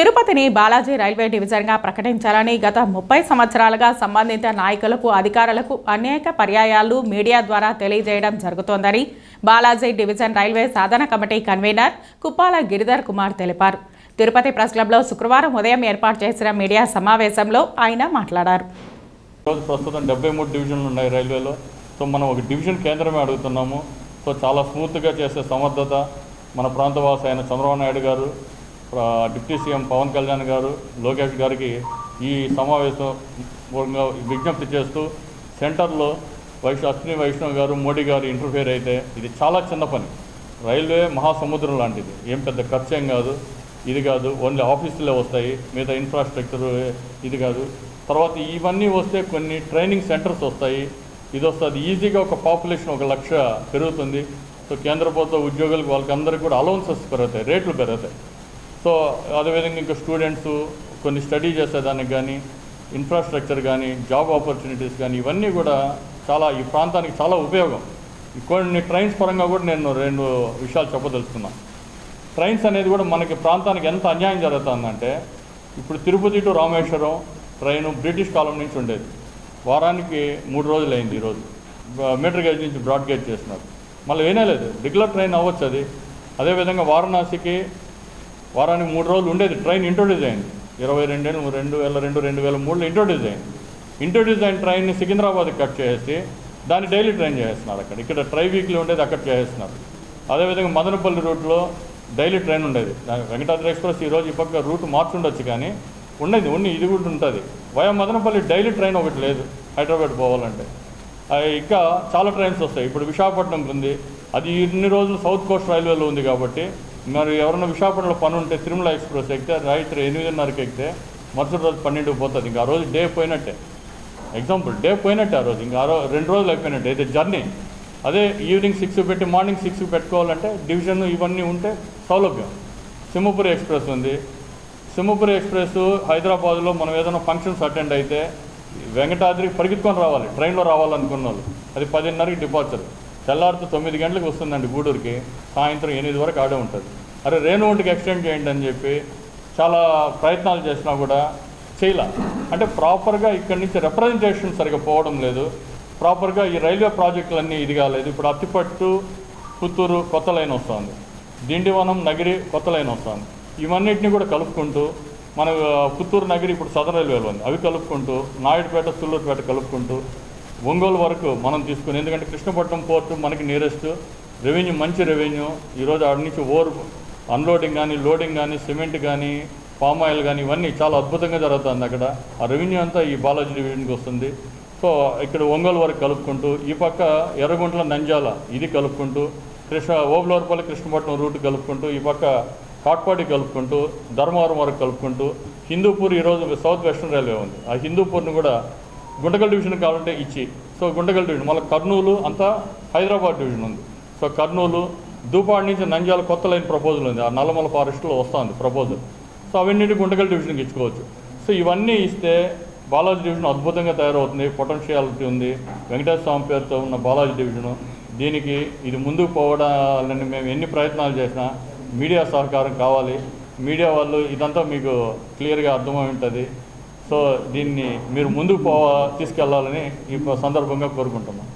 తిరుపతిని బాలాజీ రైల్వే డివిజన్గా ప్రకటించాలని గత ముప్పై సంవత్సరాలుగా సంబంధిత నాయకులకు అధికారులకు అనేక పర్యాయాలు మీడియా ద్వారా తెలియజేయడం జరుగుతోందని బాలాజీ డివిజన్ రైల్వే సాధన కమిటీ కన్వీనర్ కుప్పాల గిరిధర్ కుమార్ తెలిపారు. తిరుపతి ప్రెస్ క్లబ్లో శుక్రవారం ఉదయం ఏర్పాటు చేసిన మీడియా సమావేశంలో ఆయన మాట్లాడారు. ఈరోజు ప్రస్తుతం డెబ్బై మూడు డివిజన్లు ఉన్నాయి రైల్వేలో. సో మనం ఒక డివిజన్ కేంద్రమే అడుగుతున్నాము. సో చాలా స్మూత్గా చేసే సమర్థత మన ప్రాంతవాసి అయిన చంద్రబాబు నాయుడు గారు డిప్యూటీ సీఎం పవన్ కళ్యాణ్ గారు లోకేష్ గారికి ఈ సమావేశం మూలంగా విజ్ఞప్తి చేస్తూ సెంటర్లో వైష్ అశ్విని వైష్ణవ్ గారు మోడీ గారు ఇంటర్ఫేర్ అయితే ఇది చాలా చిన్న పని. రైల్వే మహాసముద్రం లాంటిది. ఏం పెద్ద ఖర్చు ఏం కాదు. ఇది కాదు. ఓన్లీ ఆఫీసులే వస్తాయి. మిగతా ఇన్ఫ్రాస్ట్రక్చర్ ఇది కాదు. తర్వాత ఇవన్నీ వస్తే కొన్ని ట్రైనింగ్ సెంటర్స్ వస్తాయి. ఇది వస్తుంది. ఈజీగా ఒక పాపులేషన్ ఒక లక్ష పెరుగుతుంది. సో కేంద్ర ప్రభుత్వ ఉద్యోగులకు వాళ్ళకి అందరికీ కూడా అలవన్సెస్ పెరుగుతాయి. రేట్లు పెరుగుతాయి. సో అదేవిధంగా ఇంకా స్టూడెంట్స్ కొన్ని స్టడీ చేసేదానికి కానీ ఇన్ఫ్రాస్ట్రక్చర్ కానీ జాబ్ ఆపర్చునిటీస్ కానీ ఇవన్నీ కూడా చాలా ఈ ప్రాంతానికి చాలా ఉపయోగం. కొన్ని ట్రైన్స్ పరంగా కూడా నేను రెండు విషయాలు చెప్పదలుచుకున్నాను ట్రైన్స్ అనేది కూడా మనకి ప్రాంతానికి ఎంత అన్యాయం జరుగుతుందంటే ఇప్పుడు Tirupati to Rameswaram train British కాలం నుంచి ఉండేది. వారానికి మూడు రోజులు అయింది ఈరోజు మీటర్ గేజ్ నుంచి బ్రాడ్ గేజ్ చేసినారు మళ్ళీ వినలేదు రెగ్యులర్ ట్రైన్ అవ్వచ్చు అది. అదేవిధంగా వారణాసికి వారానికి మూడు రోజులు ఉండేది. ట్రైన్ ఇంట్రొడ్యూస్ అయింది. ఇరవై రెండేళ్ళు రెండు వేల రెండు రెండు వేల మూడులో ఇంట్రొడ్యూస్ అయింది. ఇంట్రొడ్యూస్ అయిన ట్రైన్ని సికింద్రాబాద్కి కట్ చేసి దాన్ని డైలీ ట్రైన్ చేస్తున్నారు అక్కడ. ఇక్కడ ట్రై వీక్లీ ఉండేది అక్కడ చేస్తున్నారు. అదేవిధంగా మదనపల్లి రూట్లో డైలీ ట్రైన్ ఉండేది. వెంకటాద్రి ఎక్స్ప్రెస్ ఈరోజు ఈ పక్క రూట్ మార్చుండొచ్చు కానీ ఉండేది. ఉన్ని ఇది కూడా ఉంటుంది. వయా మదనపల్లి డైలీ ట్రైన్ ఒకటి లేదు హైదరాబాద్ పోవాలంటే. ఇంకా చాలా ట్రైన్స్ వస్తాయి. ఇప్పుడు విశాఖపట్నంకి ఉంది అది ఇన్ని రోజులు సౌత్ కోస్ట్ రైల్వేలో ఉంది కాబట్టి మరి ఎవరైనా విశాఖపట్నంలో పని ఉంటే తిరుమల ఎక్స్ప్రెస్ ఎక్కితే రాత్రి ఎనిమిదిన్నరకి ఎక్కితే మరుసటి రోజు పన్నెండుకి పోతుంది. ఇంకా ఆ రోజు డే పోయినట్టే. ఎగ్జాంపుల్ డే పోయినట్టే ఆ రోజు. ఇంకా ఆ రోజు రెండు రోజులు అయిపోయినట్టే. అయితే జర్నీ. అదే ఈవినింగ్ సిక్స్ పెట్టి మార్నింగ్ సిక్స్ పెట్టుకోవాలంటే డివిజన్ ఇవన్నీ ఉంటే సౌలభ్యం. సింహపురి ఎక్స్ప్రెస్ ఉంది. సింహపురి ఎక్స్ప్రెస్ హైదరాబాద్లో మనం ఏదైనా ఫంక్షన్స్ అటెండ్ అయితే వెంకటాద్రికి పరిగెత్తుకొని రావాలి. ట్రైన్లో రావాలనుకున్న వాళ్ళు. అది పదిన్నరకి డిపార్చర్ తెల్లారితో తొమ్మిది గంటలకు వస్తుందండి గూడూరుకి సాయంత్రం ఎనిమిది వరకు ఆడే ఉంటుంది. అరే రేణుగుంటకి ఎక్స్టెండ్ చేయండి అని చెప్పి చాలా ప్రయత్నాలు చేసినా కూడా చేయలే. అంటే ప్రాపర్గా ఇక్కడి నుంచి రిప్రజెంటేషన్ సరిగ్గా పోవడం లేదు. ప్రాపర్గా ఈ రైల్వే ప్రాజెక్టులన్నీ ఇది కాలేదు. ఇప్పుడు అత్తిపట్టు పుత్తూరు కొత్త లైన్ వస్తుంది. దిండివనం నగిరి కొత్త లైన్ వస్తుంది. ఇవన్నిటిని కూడా కలుపుకుంటూ మన పుత్తూరు నగిరి ఇప్పుడు సదర్ రైల్వేలో ఉంది అవి కలుపుకుంటూ నాయుడుపేట సుల్లూరుపేట కలుపుకుంటూ ఒంగోలు వరకు మనం తీసుకుని ఎందుకంటే కృష్ణపట్నం పోర్టు మనకి నియరెస్ట్ రెవెన్యూ మంచి రెవెన్యూ ఈరోజు ఆడి నుంచి ఓవర్ అన్లోడింగ్ కానీ లోడింగ్ కానీ సిమెంట్ కానీ పామ్ ఆయిల్ కానీ ఇవన్నీ చాలా అద్భుతంగా జరుగుతుంది అక్కడ. ఆ రెవెన్యూ అంతా ఈ బాలాజీ డివిజన్కి వస్తుంది. సో ఇక్కడ ఒంగోలు వరకు కలుపుకుంటూ ఈ పక్క ఎర్రగుంట్ల నంజాల ఇది కలుపుకుంటూ కృష్ణ ఓబులవరపల్లి కృష్ణపట్నం రూట్ కలుపుకుంటూ ఈ పక్క కాట్పాడి కలుపుకుంటూ ధర్మవరం వరకు కలుపుకుంటూ హిందూపూర్ ఈరోజు సౌత్ వెస్టర్న్ రైల్వే ఉంది. ఆ హిందూపూర్ని కూడా గుంటకల్ డివిజన్ కావాలంటే ఇచ్చి. సో గుంటకల్ డివిజన్ మళ్ళీ కర్నూలు అంతా హైదరాబాద్ డివిజన్ ఉంది. సో కర్నూలు దూపాడి నుంచి నంజాల కొత్త లైన్ ప్రపోజల్ ఉంది. ఆ నల్లమల ఫారెస్ట్లో వస్తుంది ప్రపోజల్. సో అవన్నీ గుంటకల్ డివిజన్కి ఇచ్చుకోవచ్చు. సో ఇవన్నీ ఇస్తే బాలాజీ డివిజన్ అద్భుతంగా తయారవుతుంది. పొటెన్షియాలిటీ ఉంది. వెంకటేశ్వర స్వామి పేరుతో ఉన్న బాలాజీ డివిజను. దీనికి ఇది ముందుకు పోవడాలని మేము ఎన్ని ప్రయత్నాలు చేసినా మీడియా సహకారం కావాలి. మీడియా వాళ్ళు ఇదంతా మీకు క్లియర్గా అర్థమై ఉంటుంది. సో దీన్ని మీరు ముందుకు పో తీసుకెళ్ళాలని ఈ సందర్భంగా కోరుకుంటున్నాం.